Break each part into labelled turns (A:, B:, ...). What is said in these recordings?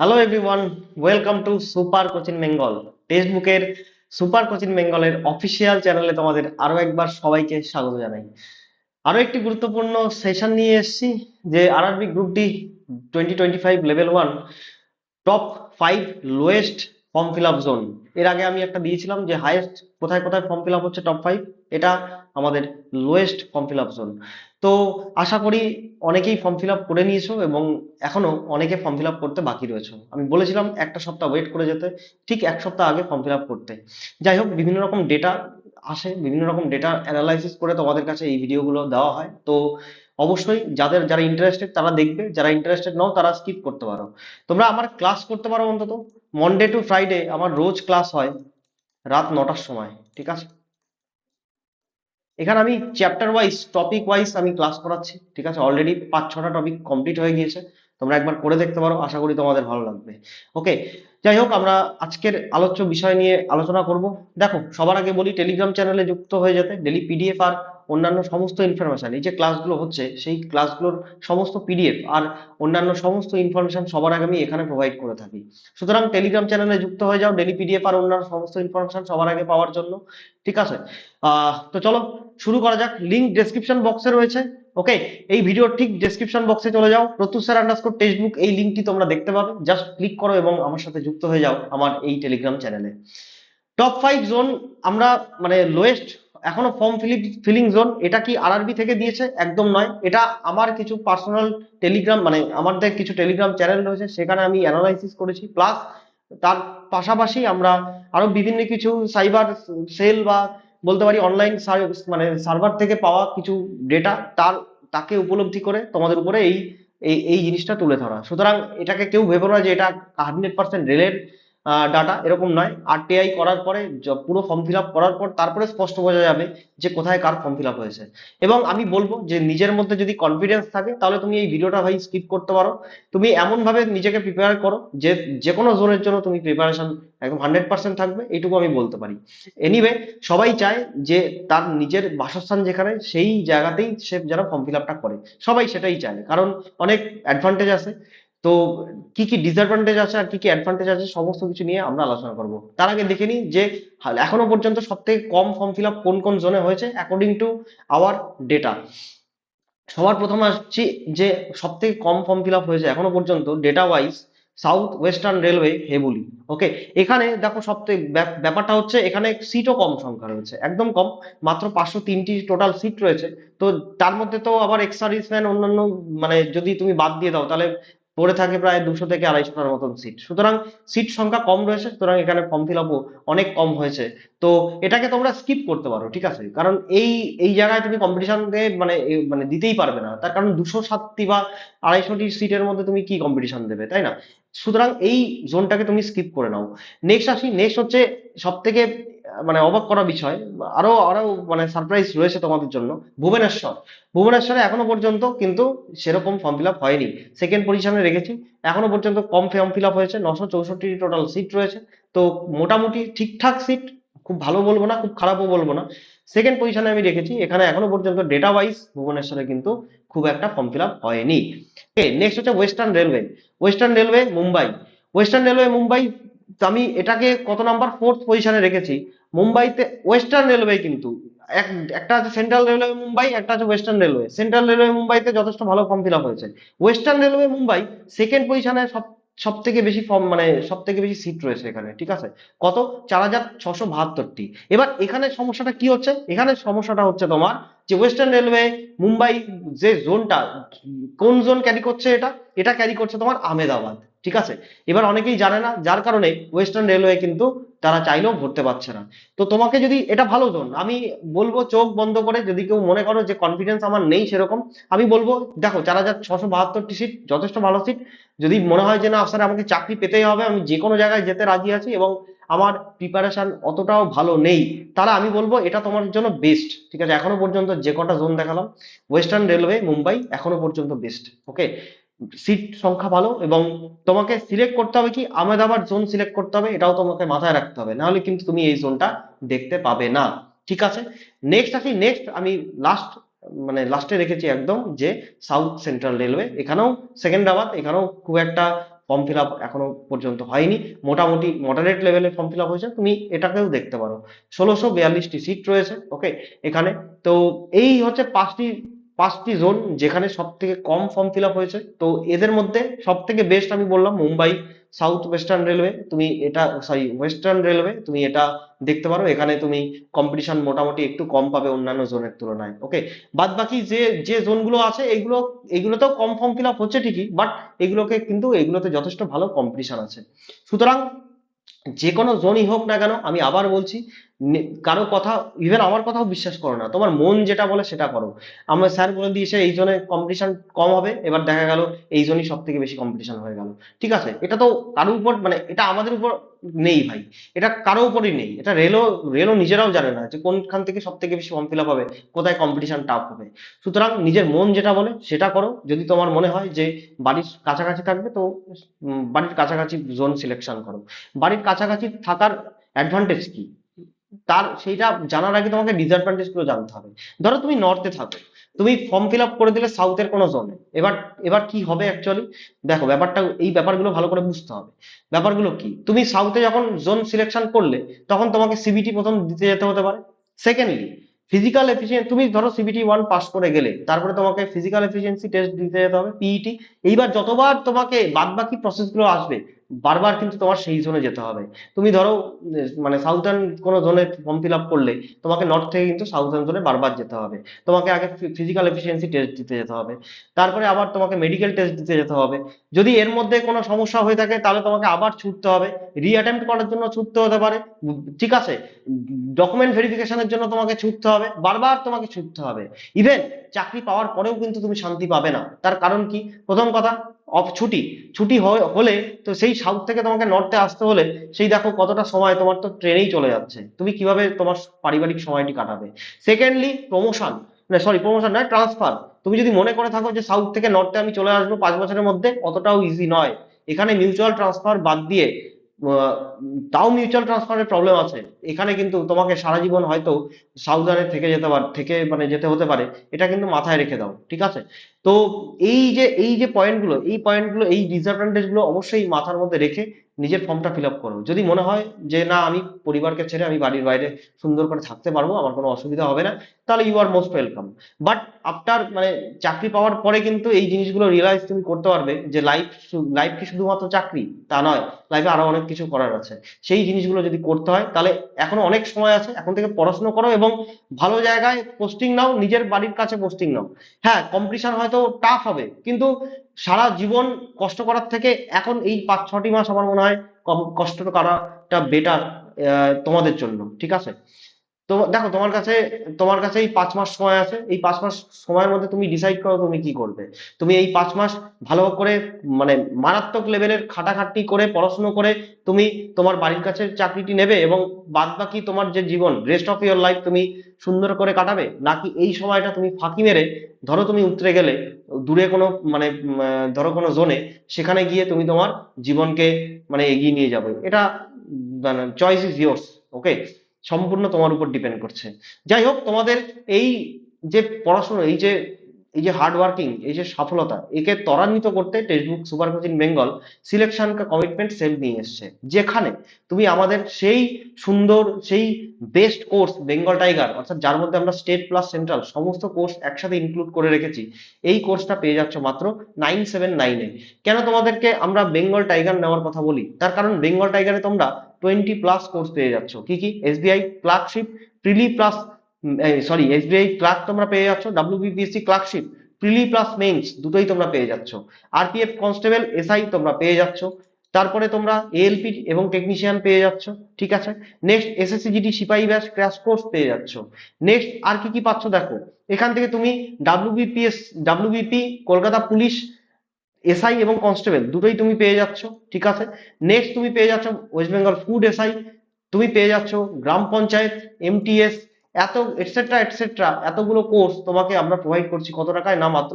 A: Hello everyone welcome to super coaching Bengal text বুকের super coaching বেঙ্গলের official চ্যানেলে তোমাদের আরও একবার সবাইকে স্বাগত জানাই। আরও একটি গুরুত্বপূর্ণ সেশন নিয়ে এসেছি, যে RRB group D twenty twenty five level one top five lowest form fill up zone এর আগে আমি একটা দিয়েছিলাম যে হাইয়েস্ট কোথায় কোথায় ফর্ম ফিল আপ হচ্ছে টপ ফাইভ এটা আমাদের lowest form fill up zone তো আশা করি অনেকেই ফর্ম ফিল আপ করে নিয়েছো এবং এখনও অনেকে ফর্ম ফিল আপ করতে বাকি রয়েছে। আমি বলেছিলাম একটা সপ্তাহ ওয়েট করে যেতে, ঠিক এক সপ্তাহ আগে ফর্ম ফিল আপ করতে। যাই হোক, বিভিন্ন রকম ডেটা আসে, বিভিন্ন রকম ডেটা অ্যানালাইসিস করে তোমাদের কাছে এই ভিডিওগুলো দেওয়া হয়। তো অবশ্যই যাদের, যারা ইন্টারেস্টেড তারা দেখবে, যারা ইন্টারেস্টেড নও তারা স্কিপ করতে পারো। তোমরা আমার ক্লাস করতে পারো অন্তত। মনডে টু ফ্রাইডে আমার রোজ ক্লাস হয় রাত নটার সময়, ঠিক আছে? এখানে আমি চ্যাপ্টার ওয়াইজ টপিক ওয়াইজ আমি ক্লাস করাচ্ছি, ঠিক আছে? অলরেডি পাঁচ, ছটা টপিক কমপ্লিট হয়ে গিয়েছে। তোমরা একবার করে দেখতে পারো, আশা করি তোমাদের ভালো লাগবে। ওকে যাই হোক, আমরা আজকের আলোচ্য বিষয় নিয়ে আলোচনা করব। দেখো, সবার আগে বলি টেলিগ্রাম চ্যানেলে যুক্ত হয়ে যেতে ডেলি পিডিএফ আর অন্যান্য সমস্ত ইনফরমেশন এই যে ক্লাসগুলো হচ্ছে, সেই ক্লাসগুলোর সমস্ত পিডিএফ আর অন্যান্য সমস্ত ইনফরমেশন সবার আগে আমি এখানে প্রোভাইড করে থাকি। সুতরাং টেলিগ্রাম চ্যানেলে যুক্ত হয়ে যাও ডেলি পিডিএফ আর অন্যান্য সমস্ত ইনফরমেশন সবার আগে পাওয়ার জন্য, ঠিক আছে? তো চলো, শুরু করা যাক। লিংক ডেসক্রিপশন বক্সে রয়েছে ওকে এই ভিডিওর ঠিক ডেসক্রিপশন বক্সে চলে যাও। প্রত্যুষ স্যার আন্ডারস্কোর টেক্সটবুক এই লিঙ্কটি তোমরা দেখতে পাবে। জাস্ট ক্লিক করো এবং আমার সাথে যুক্ত হয়ে যাও আমার এই টেলিগ্রাম চ্যানেলে টপ ফাইভ জোন আমরা মানে লোয়েস্ট এখনও ফর্ম ফিলিপ ফিলিং জোন এটা কি আরআরবি থেকে দিয়েছে? একদম নয়। এটা আমার কিছু পার্সোনাল টেলিগ্রাম মানে আমাদের কিছু টেলিগ্রাম চ্যানেল রয়েছে, সেখানে আমি অ্যানালাইসিস করেছি। প্লাস তার পাশাপাশি আমরা আরও বিভিন্ন কিছু সাইবার সেল বা বলতে পারি অনলাইন মানে সার্ভার থেকে পাওয়া কিছু ডেটা তার, তাকে উপলব্ধি করে তোমাদের উপরে এই এই জিনিসটা তুলে ধরা। সুতরাং এটাকে কেউ ভেবো না যে এটা হান্ড্রেড পার্সেন্ট রেলের ডাটা এরকম নয়। আরটিআই করার পরে পুরো ফর্ম ফিল করার পর তারপরে স্পষ্ট বোঝা যাবে যে কোথায় কার ফর্ম ফিল হয়েছে। এবং আমি বলব যে নিজের মধ্যে যদি কনফিডেন্স থাকে, তাহলে তুমি এই ভিডিওটা ভাই স্কিপ করতে পারো। তুমি এমন ভাবে নিজেকে প্রিপেয়ার করো যে যে কোনো জোনের জন্য তুমি প্রিপারেশন একদম হান্ড্রেড পার্সেন্ট থাকবে, এইটুকু আমি বলতে পারি। এনিওয়ে সবাই চায় যে তার নিজের বাসস্থান যেখানে, সেই জায়গাতেই সে যেন ফর্ম ফিল করে। সবাই সেটাই চায়, কারণ অনেক অ্যাডভান্টেজ আছে। তো কি কি ডিসঅ্যাডভান্টেজ আছে আর কি কি অ্যাডভান্টেজ আছে সমস্ত কিছু নিয়ে আমরা আলোচনা করব। তার আগে দেখে নিই যে এখনও পর্যন্ত সব থেকে কম ফর্ম ফিল আপ কোন কোন জোনে হয়েছে অ্যাকর্ডিং টু আওয়ার ডেটা সবার প্রথমে আসছি যে সব থেকে কম ফর্ম ফিল আপ হয়েছে এখনও পর্যন্ত data wise south western railway Hubli okay এখানে দেখো সব থেকে ব্যাপ- ব্যাপারটা হচ্ছে এখানে সিটও কম সংখ্যা রয়েছে, একদম কম। মাত্র পাঁচশো তিনটি টোটাল সিট রয়েছে। তো তার মধ্যে তো আবার এক্স সার্ভিসম্যান অন্যান্য মানে যদি তুমি বাদ দিয়ে দাও, তাহলে পড়ে থাকে প্রায় দুশো থেকে আড়াইশোটার মতন সিট সুতরাং সিট সংখ্যা কম রয়েছে, সুতরাং এখানে ফর্ম ফিল আপও অনেক কম হয়েছে। তো এটাকে তোমরা স্কিপ করতে পারো, ঠিক আছে? কারণ এই এই জায়গায় তুমি কম্পিটিশন দিয়ে মানে মানে দিতেই পারবে না। তার কারণ দুশো সাতটি বা আড়াইশোটি সিটের মধ্যে তুমি কি কম্পিটিশন দেবে, তাই না? সুতরাং এই জোনটাকে তুমি স্কিপ করে নাও। নেক্সট আসি নেক্সট হচ্ছে সব থেকে মানে অবাক করা বিষয়। আরও আরও মানে সারপ্রাইজ রয়েছে তোমাদের জন্য। ভুবনেশ্বর। ভুবনেশ্বরে এখনও পর্যন্ত কিন্তু সেরকম ফর্ম ফিল হয়নি। সেকেন্ড পজিশনে রেখেছি। এখনও পর্যন্ত কম ফর্ম ফিল হয়েছে। নশো চৌষট্টি টোটাল সিট রয়েছে। তো মোটামুটি ঠিকঠাক সিট খুব ভালো বলব না, খুব খারাপও বলব না। সেকেন্ড পজিশনে আমি রেখেছি। এখানে এখনও পর্যন্ত ডেটা ওয়াইজ ভুবনেশ্বরে কিন্তু খুব একটা ফর্ম ফিল হয়নি। নেক্সট হচ্ছে western railway western railway Mumbai. Western railway Mumbai আমি এটাকে কত নাম্বার ফোর্থ পজিশনে রেখেছি। মুম্বাইতে ওয়েস্টার্ন রেলওয়ে কিন্তু, এক, একটা আছে সেন্ট্রাল রেলওয়ে মুম্বাই, একটা আছে ওয়েস্টার্ন রেলওয়ে। সেন্ট্রাল রেলওয়ে মুম্বাইতে যথেষ্ট ভালো ফর্ম ফিল আপ হয়েছে। ওয়েস্টার্ন রেলওয়ে মুম্বাই সেকেন্ড পজিশনে সব সব থেকে বেশি ফর্ম মানে সব থেকে বেশি সিট রয়েছে এখানে, ঠিক আছে? কত? চার হাজার ছশো বাহাত্তরটি। এবার এখানে সমস্যাটা কি হচ্ছে? এখানে সমস্যাটা হচ্ছে তোমার যে ওয়েস্টার্ন রেলওয়ে মুম্বাই যে জোনটা কোন জোন ক্যারি করছে এটা? এটা ক্যারি করছে তোমার আহমেদাবাদ, ঠিক আছে? এবার অনেকেই জানে না, যার কারণে ওয়েস্টার্ন রেলওয়ে কিন্তু তারা চাইলেও ভরতে পারছে না। তো তোমাকে যদি এটা ভালো জোন আমি বলব চোখ বন্ধ করে, যদি কেউ মনে করো যে কনফিডেন্স আমার নেই সেরকম, আমি বলব, দেখো চার হাজার ছশো বাহাত্তরটি সিট যথেষ্ট ভালো সিট যদি মনে হয় যে না, স্যার, আমাকে চাকরি পেতেই হবে, আমি যে কোনো জায়গায় যেতে রাজি আছি এবং আমার প্রিপারেশন অতটাও ভালো নেই। তাহলে আমি বলব এটা তোমার জন্য বেস্ট ঠিক আছে? এখনও পর্যন্ত যে কটা জোন দেখালাম ওয়েস্টার্ন রেলওয়ে মুম্বাই এখনও পর্যন্ত বেস্ট ওকে সিট সংখ্যা ভালো এবং তোমাকে সিলেক্ট করতে হবে কি? আহমেদাবাদ জোন সিলেক্ট করতে হবে, এটাও তোমাকে মাথায় রাখতে হবে। নাহলে কিন্তু তুমি এই জোনটা দেখতে পাবে না, ঠিক আছে? নেক্সট আসি নেক্সট আমি লাস্ট মানে লাস্টে রেখেছি একদম যে সাউথ সেন্ট্রাল রেলওয়ে এখানেও সেকেন্ডাবাদ এখানেও খুব একটা ফর্ম ফিল আপ এখনও পর্যন্ত হয়নি। মোটামুটি মডারেট লেভেলে ফর্ম ফিল আপ হয়েছে, তুমি এটাকেও দেখতে পারো। ষোলোশো বিয়াল্লিশটি সিট রয়েছে ওকে এখানে, তো এই হচ্ছে পাঁচটি পাঁচটি জোন যেখানে সব থেকে কম ফর্ম ফিল আপ হয়েছে। তো এদের মধ্যে সব থেকে বেস্ট আমি বললাম মুম্বাই সাউথ ওয়েস্টার্ন রেলওয়ে তুমি এটা সরি ওয়েস্টার্ন রেলওয়ে তুমি এটা দেখতে পারো। এখানে তুমি কম্পিটিশন মোটামুটি একটু কম পাবে অন্যান্য জোনের তুলনায় ওকে বাদ বাকি যে যে জোনগুলো আছে এগুলো এগুলোতেও কম ফর্ম ফিল আপ হচ্ছে ঠিকই বাট এগুলোকে কিন্তু, এগুলোতে যথেষ্ট ভালো কম্পিটিশন আছে। সুতরাং যে কোনো জোনই হোক না কেন, আমি আবার বলছি কারও কথা ইভেন আমার কথাও বিশ্বাস করো না। তোমার মন যেটা বলে সেটা করো। আমার স্যার বলে দিয়েছে এই জোনে কম্পিটিশন কম হবে। এবার দেখা গেল, এই জোনই সব থেকে বেশি কম্পিটিশন হয়ে গেল। ঠিক আছে? এটা তো কারোর উপর মানে এটা আমাদের উপর নেই ভাই। এটা কারও উপরই নেই। এটা রেলও রেলও নিজেরাও জানে না যে কোনখান থেকে সব থেকে বেশি ফর্ম ফিল হবে, কোথায় কম্পিটিশন টাফ হবে। সুতরাং নিজের মন যেটা বলে সেটা করো। যদি তোমার মনে হয় যে বাড়ির কাছাকাছি থাকবে, তো বাড়ির কাছাকাছি জোন সিলেকশন করো। বাড়ির কাছাকাছি থাকার অ্যাডভান্টেজ কি? তার, সেইটা জানার আগে তোমাকে ডিসঅ্যাডভান্টেজগুলো জানতে হবে। ধরো তুমি নর্থে থাকো। তুমি ফর্ম ফিল আপ করে দিলে সাউথের কোনো জোনে এবার এবার কি হবে অ্যাকচুয়ালি দেখো, ব্যাপারটা, এই ব্যাপারগুলো ভালো করে বুঝতে হবে। ব্যাপারগুলো কি? তুমি সাউথে যখন জোন সিলেকশন করলে, তখন তোমাকে সিবিটি প্রথম দিতে যেতে হতে পারে। সেকেন্ডলি ফিজিক্যাল এফিসিয়েন্সি তুমি ধরো সিবিটি ওয়ান পাস করে গেলে, তারপরে তোমাকে ফিজিক্যাল এফিসিয়েন্সি টেস্ট দিতে যেতে হবে পিইটি এইবার যতবার তোমাকে বাদ বাকি প্রসেসগুলো আসবে বারবার কিন্তু তোমার সেই জোনে যেতে হবে। তুমি ধরো মানে সাউথার্ন কোনো জোনে ফর্ম ফিল আপ করলে, তোমাকে নর্থ থেকে কিন্তু সাউথার্ন জোনে বারবার যেতে হবে। তোমাকে আগে ফিজিক্যাল এফিসিয়েন্সি টেস্ট দিতে যেতে হবে। তারপরে আবার তোমাকে মেডিকেল টেস্ট দিতে যেতে হবে। যদি এর মধ্যে কোনো সমস্যা হয়ে থাকে, তাহলে তোমাকে আবার ছুটতে হবে। রিঅ্যাটেম্প করার জন্য ছুটতে হতে পারে। ঠিক আছে? ডকুমেন্ট ভেরিফিকেশনের জন্য তোমাকে ছুটতে হবে। বারবার তোমাকে ছুটতে হবে। ইভেন চাকরি পাওয়ার পরেও কিন্তু তুমি শান্তি পাবে না। তার কারণ কি? প্রথম কথা অফ ছুটি ছুটি হলে তো সেই সাউথ থেকে তোমাকে নর্থে আসতে হলে সেই দেখো কতটা সময় তোমার তো ট্রেনেই চলে যাচ্ছে। তুমি কীভাবে তোমার পারিবারিক সময়টি কাটাবে? সেকেন্ডলি প্রমোশন না সরি প্রমোশন নয় ট্রান্সফার তুমি যদি মনে করে থাকো যে সাউথ থেকে নর্থে আমি চলে আসব পাঁচ বছরের মধ্যে, অতটাও ইজি নয়। এখানে মিউচুয়াল ট্রান্সফার বাদ দিয়ে তাও মিউচুয়াল ট্রান্সফারের প্রবলেম আছে। এখানে কিন্তু তোমাকে সারা জীবন হয়তো সাউদারে থেকে যেতে পারে, থেকে মানে যেতে হতে পারে, এটা কিন্তু মাথায় রেখে দাও, ঠিক আছে? তো এই যে এই যে পয়েন্টগুলো এই পয়েন্টগুলো এই ডিসঅ্যাডভান্টেজগুলো অবশ্যই মাথার মধ্যে রেখে নিজের ফর্মটা ফিল করো। যদি মনে হয় যে, না, আমি পরিবারকে ছেড়ে আমি বাড়ির বাইরে সুন্দর করে থাকতে পারব, আমার কোনো অসুবিধা হবে না, তাহলে you are most welcome but after মানে চাকরি পাওয়ার পরে কিন্তু এই জিনিসগুলো রিয়েলাইজ তুমি করতে পারবে যে লাইফ লাইফ কি শুধুমাত্র চাকরি? তা নয় লাইফে আরও অনেক কিছু করার আছে। সেই জিনিসগুলো যদি করতে হয়, তাহলে এখনও অনেক সময় আছে, এখন থেকে পড়াশোনা করো এবং ভালো জায়গায় পোস্টিং নাও, নিজের বাড়ির কাছে পোস্টিং নাও। হ্যাঁ কম্পিটিশন হয়তো টাফ হবে, কিন্তু সারা জীবন কষ্ট করার থেকে এখন এই পাঁচ, ছটি মাস আমার মনে হয় কষ্ট করাটা বেটার তোমাদের জন্য, ঠিক আছে? তো দেখো, তোমার কাছে তোমার কাছে এই পাঁচ মাস সময় আছে। এই পাঁচ মাস সময়ের মধ্যে তুমি ডিসাইড করো তুমি কি করবে। তুমি এই পাঁচ মাস ভালো করে মানে মারাত্মক লেভেলের খাটাখাটনি করে, পড়াশুনো করে তুমি তোমার বাড়ির কাছে চাকরিটি নেবে এবং বাদ বাকি তোমার যে জীবন রেস্ট অফ ইয়োর লাইফ তুমি সুন্দর করে কাটাবে, নাকি এই সময়টা তুমি ফাঁকি মেরে, ধরো তুমি উতরে গেলে, দূরে কোনো মানে ধরো কোনো জোনে সেখানে গিয়ে তুমি তোমার জীবনকে মানে এগিয়ে নিয়ে যাবে। এটা চয়েস ইজ ইয়োর্স ওকে সম্পূর্ণ তোমার উপর ডিপেন্ড করছে। যাই হোক, তোমাদের এই যে পড়াশোনা, এই যে এই যে হার্ড ওয়ার্কিং এই যে সফলতা, একে ত্বরান্বিত করতে textbook super coaching Bengal selection commitment cell নিয়ে এসছে। যেখানে তুমি আমাদের সেই সুন্দর, সেই বেস্ট কোর্স বেঙ্গল টাইগার অর্থাৎ যার মধ্যে আমরা স্টেট প্লাস সেন্ট্রাল সমস্ত কোর্স একসাথে ইনক্লুড করে রেখেছি, এই কোর্সটা পেয়ে যাচ্ছ মাত্র নাইন সেভেন নাইনে কেন তোমাদেরকে আমরা বেঙ্গল টাইগার নেওয়ার কথা বলি? তার কারণ বেঙ্গল টাইগারে তোমরা টোয়েন্টি প্লাস কোর্স পেয়ে যাচ্ছ। কি কি? SBI clerkship prelim plus sorry SBI clerk তোমরা পেয়ে যাচ্ছ WBPSC clerkship prelim plus mains দুটোই তোমরা পেয়ে যাচ্ছ। আরপিএফ কনস্টেবল এসআই তোমরা পেয়ে যাচ্ছ। তারপরে তোমরা এএলপি এবং টেকনিশিয়ান পেয়ে যাচ্ছ, ঠিক আছে? নেক্সট এসএসসি জিডি সিপাহি ব্যাচ ক্র্যাশ কোর্স পেয়ে যাচ্ছ। নেক্সট আর কি কি পাচ্ছ দেখো? এখান থেকে তুমি WBPS WBP Kolkata police SI এবং কনস্টেবল দুটোই তুমি পেয়ে যাচ্ছ, ঠিক আছে? নেক্সট তুমি পেয়ে যাচ্ছ ওয়েস্ট বেঙ্গল ফুড এসআই তুমি পেয়ে যাচ্ছ গ্রাম পঞ্চায়েত এমটিএস এত এটসেট্রা এটসেট্রা এতগুলো কোর্স তোমাকে আমরা প্রোভাইড করছি, কত টাকায় না মাত্র?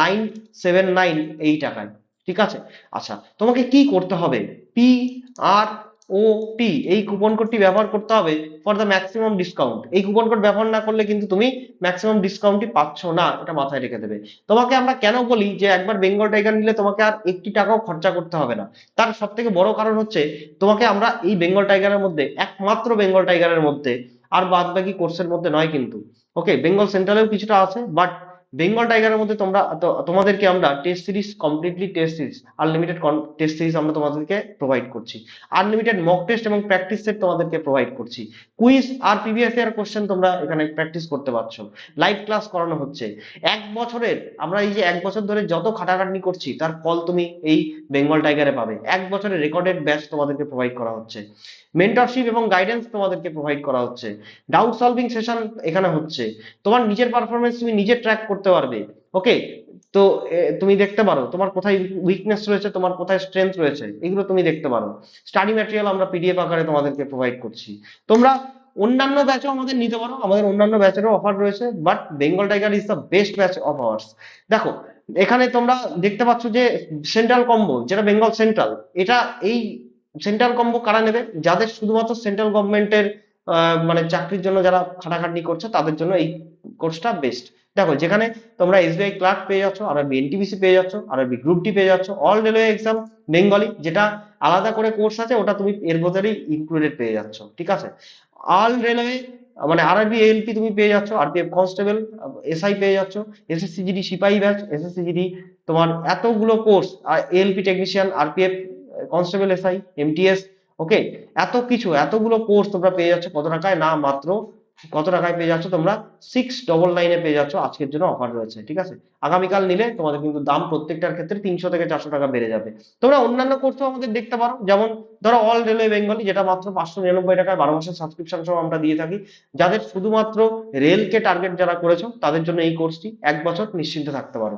A: নাইন সেভেন নাইন এই টাকায়, ঠিক আছে? আচ্ছা তোমাকে কি করতে হবে? পি আর ও টি এই কুপন কোডটি ব্যবহার করতে হবে ফর দ্য ম্যাক্সিমাম ডিসকাউন্ট এই কুপন কোড ব্যবহার না করলে কিন্তু তুমি ম্যাক্সিমাম ডিসকাউন্টটি পাচ্ছ না, এটা মাথায় রেখে দেবে। তোমাকে আমরা কেন বলি যে একবার বেঙ্গল টাইগার নিলে তোমাকে আর একটি টাকাও খরচা করতে হবে না। তার সব থেকে বড় কারণ হচ্ছে তোমাকে আমরা এই বেঙ্গল টাইগারের মধ্যে, একমাত্র বেঙ্গল টাইগারের মধ্যে আর বাদ বাকি কোর্সের মধ্যে নয় কিন্তু। ওকে বেঙ্গল সেন্ট্রালেও কিছুটা আছে বাট বেঙ্গল টাইগারের মধ্যে তোমরা তোমাদেরকে আমরা test series completely test series unlimited test series আমরা তোমাদেরকে প্রোভাইড করছি। আনলিমিটেড মক টেস্ট এবং প্র্যাকটিস সেট তোমাদেরকে প্রোভাইড করছি। কুইজ আর প্রিভিয়াস ইয়ার কোশ্চেন তোমরা এখানে প্র্যাকটিস করতে পারছ। লাইভ ক্লাস করানো হচ্ছে। এক বছরের, আমরা এই যে এক বছর ধরে যত খাটাখাটনি করছি, তার ফল তুমি এই বেঙ্গল টাইগারে পাবে। এক বছরের রেকর্ডেড ব্যাচ তোমাদেরকে প্রোভাইড করা হচ্ছে। মেন্টরশিপ এবং গাইডেন্স তোমাদেরকে প্রোভাইড করা হচ্ছে। ডাউট সলভিং সেশন এখানে হচ্ছে। তোমার নিজের পারফরমেন্স তুমি নিজে ট্র্যাক করতে পারবে। ওকে তো তুমি দেখতে পারো, তোমার কোথায় উইকনেস রয়েছে, তোমার কোথায় স্ট্রেংথ রয়েছে, এগুলো তুমি দেখতে পারো। স্টাডি ম্যাটেরিয়াল আমরা পিডিএফ আকারে তোমাদেরকে প্রোভাইড করছি। তোমরা অন্যান্য ব্যাচও আমাদের নিতে পারো, আমাদের অন্যান্য ব্যাচেরও অফার রয়েছে but Bengal tiger is the best batch of ours দেখো, এখানে তোমরা দেখতে পাচ্ছ যে সেন্ট্রাল কম্বো যেটা বেঙ্গল সেন্ট্রাল এটা এই সেন্ট্রাল কম্বো কারা নেবে? যাদের শুধুমাত্র সেন্ট্রাল গভর্নমেন্টের মানে চাকরির জন্য যারা খাটাখাটনি করছে, তাদের জন্য এই কোর্সটা বেস্ট দেখো, যেখানে তোমরা এসবিআই ক্লার্ক পেয়ে যাচ্ছ, আর এনটিপিসি পেয়ে যাচ্ছ, আর গ্রুপ ডি পেয়ে যাচ্ছ অল রেলওয়ে এক্সাম বেঙ্গলি যেটা আলাদা করে কোর্স আছে, ওটা তুমি এর ভেতরেই ইনক্লুডেড পেয়ে যাচ্ছ, ঠিক আছে? অল রেলওয়ে মানে আরআরবি এএলপি তুমি পেয়ে যাচ্ছ আরপিএফ কনস্টেবল এসআই পেয়ে যাচ্ছ এসএসসিজিডি সিপাহী ব্যাচ এসএসসিজিডি তোমার এতগুলো কোর্স আর ALP technician RPF constable SI MTS okay এত কিছু, এতগুলো কোর্স তোমরা পেয়ে যাচ্ছ, কত টাকায়? না মাত্র কত টাকায় পেয়ে যাচ্ছ তোমরা? সিক্স ডবল নাইনে পেয়ে যাচ্ছ, আজকের জন্য অফার রয়েছে, ঠিক আছে? আগামীকাল নিলে তোমাদের কিন্তু দাম প্রত্যেকটার ক্ষেত্রে তিনশো থেকে চারশো টাকা বেড়ে যাবে। তোমরা অন্যান্য কোর্সও আমাদের দেখতে পারো, যেমন ধরো অল রেলওয়ে বেঙ্গলি যেটা মাত্র পাঁচশো নিরানব্বই টাকায় বারো মাসের সাবস্ক্রিপশন সহ আমরা দিয়ে থাকি, যাদের শুধুমাত্র রেলকে টার্গেট যারা করেছ, তাদের জন্য এই কোর্সটি এক বছর নিশ্চিন্তে থাকতে পারো।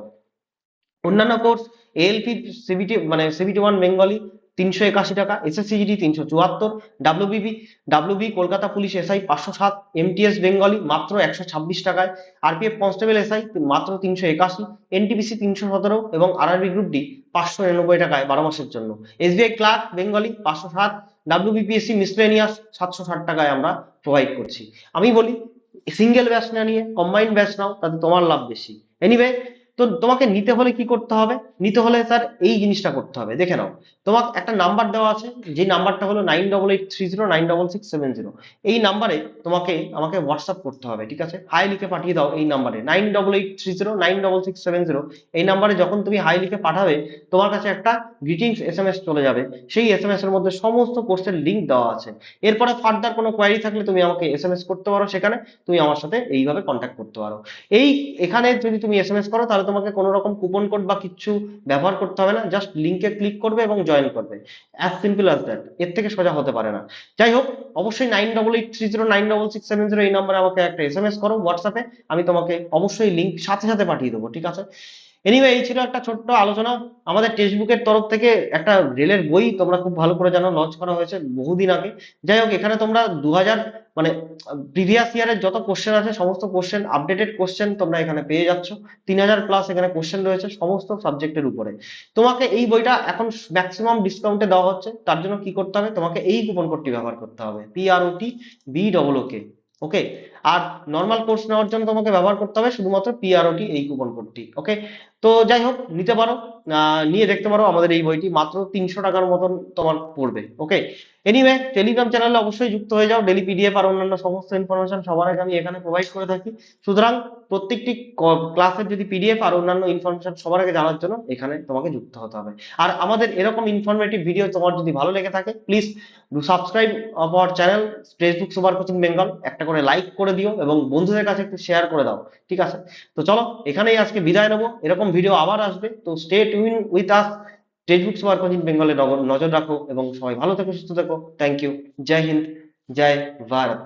A: অন্যান্য কোর্স এএলপি সিবিটি মানে সিবিটি ওয়ান বেঙ্গলি তিনশো একাশি টাকা এসএসসিজিডি তিনশো চুয়াত্তর WBB WB Kolkata police SI পাঁচশো সাত এমটিএস বেঙ্গলি মাত্র একশো ছাব্বিশ টাকায় আরপিএফ কনস্টেবল এসআই মাত্র তিনশো একাশি এনটিপিসি তিনশো সতেরো এবং আরআরবি গ্রুপ ডি পাঁচশো নিরানব্বই টাকায় বারো মাসের জন্য। এসবিআই ক্লার্ক বেঙ্গলি পাঁচশো সাত ডাব্লিউবিপিএসসি মিসলেনিয়াস সাতশো ষাট টাকায় আমরা প্রোভাইড করছি। আমি বলি সিঙ্গেল ব্যাচ না নিয়ে কম্বাইন্ড ব্যাচ নাও, তাতে তোমার লাভ বেশি। এনিওয়ে তো তোমাকে নিতে হলে কি করতে হবে? নিতে হলে স্যার এই জিনিসটা করতে হবে। দেখে নাও তোমার একটা নাম্বার দেওয়া আছে, যে নাম্বারটা হলো nine double eight three zero nine double six seven zero এই নাম্বারে তোমাকে, আমাকে হোয়াটসঅ্যাপ করতে হবে, ঠিক আছে? হাই লিখে পাঠিয়ে দাও এই নাম্বারে nine double eight three zero nine double six seven zero এই নাম্বারে যখন তুমি হাই লিখে পাঠাবে, তোমার কাছে একটা গ্রিটিংস এস এম এস চলে যাবে। সেই এস এম এস এর মধ্যে সমস্ত কোর্সের লিঙ্ক দেওয়া আছে। এরপরে ফার্দার কোনো কোয়ারি থাকলে তুমি আমাকে এস এম এস করতে পারো সেখানে। তুমি আমার সাথে এইভাবে কন্ট্যাক্ট করতে পারো। এই, এখানে যদি তুমি এস এম এস করো, তাহলে তোমাকে কোনো রকম কুপন কোড বা কিছু ব্যবহার করতে হবে না জাস্ট লিঙ্কে ক্লিক করবে এবং জয়েন করবে। অ্যাজ সিম্পল অ্যাজ দ্যাট এর থেকে সোজা হতে পারে না। যাই হোক, অবশ্যই nine double eight three zero nine double six seven zero এই নম্বরে আমাকে একটা এস এম এস করো হোয়াটসঅ্যাপে আমি তোমাকে অবশ্যই লিঙ্ক সাথে সাথে পাঠিয়ে দেবো, ঠিক আছে? এনিওয়ে এই ছিল একটা ছোট্ট আলোচনা। আমাদের টেক্সট বুকের তরফ থেকে একটা রেলের বই তোমরা খুব ভালো করে জানো লঞ্চ করা হয়েছে বহুদিন আগে। যাই হোক, এখানে তোমরা দু হাজার মানে প্রিভিয়াস ইয়ারের যত কোশ্চেন আছে, সমস্ত কোশ্চেন আপডেটেড কোশ্চেন তোমরা এখানে পেয়ে যাচ্ছ। তিন হাজার প্লাস এখানে কোশ্চেন রয়েছে সমস্ত সাবজেক্টের উপরে। তোমাকে এই বইটা এখন ম্যাক্সিমাম ডিসকাউন্টে দেওয়া হচ্ছে। তার জন্য কি করতে হবে? তোমাকে এই কুপন কোডটি ব্যবহার করতে হবে। PROT B double okay okay আর নর্মাল কোর্স নেওয়ার জন্য তোমাকে ব্যবহার করতে হবে শুধুমাত্র পিআরওটি এই কুপন কোডটি ওকে তো যাই হোক, নিতে পারো নিয়ে দেখতে পারো আমাদের এই বইটি, মাত্র তিনশো টাকার মতন তোমার পড়বে ওকে এনিওয়ে টেলিগ্রাম চ্যানেলে অবশ্যই যুক্ত হয়ে যাও ডেলি পিডিএফ আর অন্যান্য সমস্ত ইনফরমেশন সবার আগে আমি এখানে প্রোভাইড করে থাকি। সুতরাং প্রত্যেকটি ক্লাসের যদি পিডিএফ আর অন্যান্য ইনফরমেশন সবার আগে জানার জন্য এখানে তোমাকে যুক্ত হতে হবে। আর আমাদের এরকম ইনফরমেটিভ ভিডিও তোমার যদি ভালো লেগে থাকে please subscribe our channel Facebook super coaching Bengal একটা করে লাইক করে দিও এবং বন্ধুদের কাছে একটু শেয়ার করে দাও, ঠিক আছে? তো চলো, এখানেই আজকে বিদায় নেব। এরকম ভিডিও আবার আসবে, তো stay tuned with us textbook super coaching বেঙ্গলে নজর রাখো এবং সবাই ভালো থেকো, সুস্থ থেকো। থ্যাংক ইউ জয় হিন্দ জয় ভারত